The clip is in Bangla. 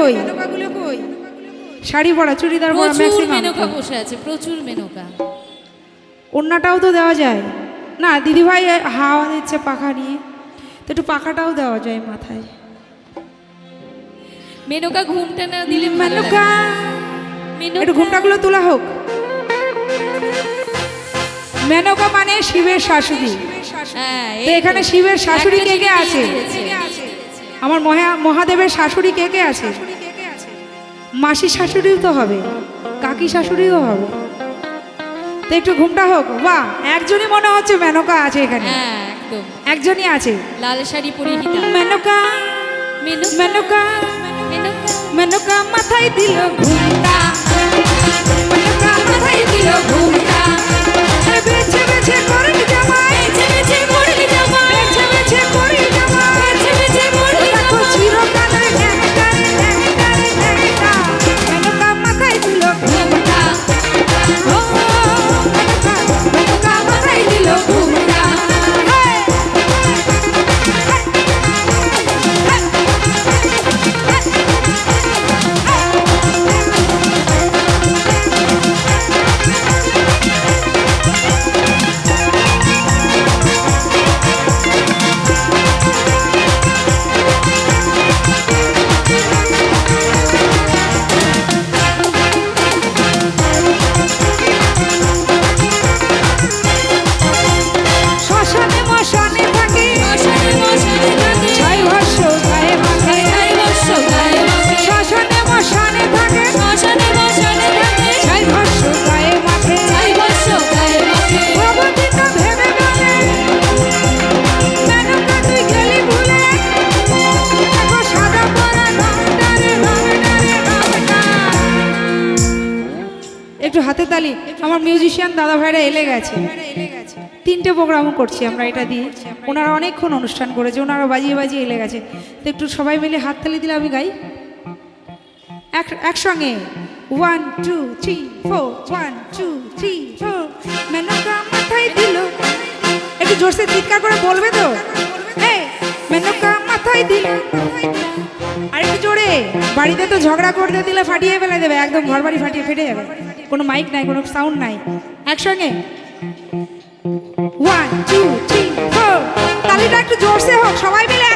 কই? শাড়ি পরা চুড়িদার পরা প্রচুর ম্যাক্সিমাম। মেনকা বসে আছে প্রচুর মেনকা। ওড়নাটাও তো দেওয়া যায়। না দিদিভাই হাওয়া দিচ্ছে পাখা নিয়ে। তো একটু পাখাটাও দেওয়া যায় মাথায়। মেনকা ঘুমটা না দিলে মেনকা একটু ঘুমটাগুলো তোলা হোক। মেনকা মানে শিবের শাশুড়ি। হ্যাঁ তো এখানে শিবের শাশুড়ি কে কে আছে? আমার মহা মহাদেবের শাশুড়ি কে কে আছে? মাসি শাশুড়িও তো হবে কাকি শাশুড়িও হবে। তো একটু ঘুমটা হোক বা একজনই মনে হচ্ছে মেনকা আছে এখানে। হ্যাঁ একজনই আছে। লাল শাড়ি পরিহিতা মেনকা মেনকা মেনকা মেনকা। মেনকা মাথায় দিল ঘুমটা। মেনকা মাথায় দিল একটু হাতে তালি, আমার মিউজিশিয়ান দাদা ভাইরা এলে গেছে। তিনটে প্রোগ্রামও করছি আমরা এটা দিয়ে। ওনারা অনেকক্ষণ অনুষ্ঠান করেছে, ওনারা বাজিয়ে বাজিয়ে এলে গেছে। তো একটু সবাই মিলে হাততালি দিলে আমি গাই। এক, একসঙ্গে। One two three four one two three four মাথায় দিল। একটু জোরসে চিৎকার করে বলবে তো? মাথায় দিল। আর একটু জোরে। বাড়িতে তো ঝগড়া করতে দিলে ফাটিয়ে ফেলে দেবে, একদম ঘর বাড়ি ফাটিয়ে ফেটে যাবে। কোনো মাইক নাই, কোনো সাউন্ড নাই। একসঙ্গে। ওয়ান টু থ্রি ফোর তালিটা একটু জোরসে হোক, সবাই মিলে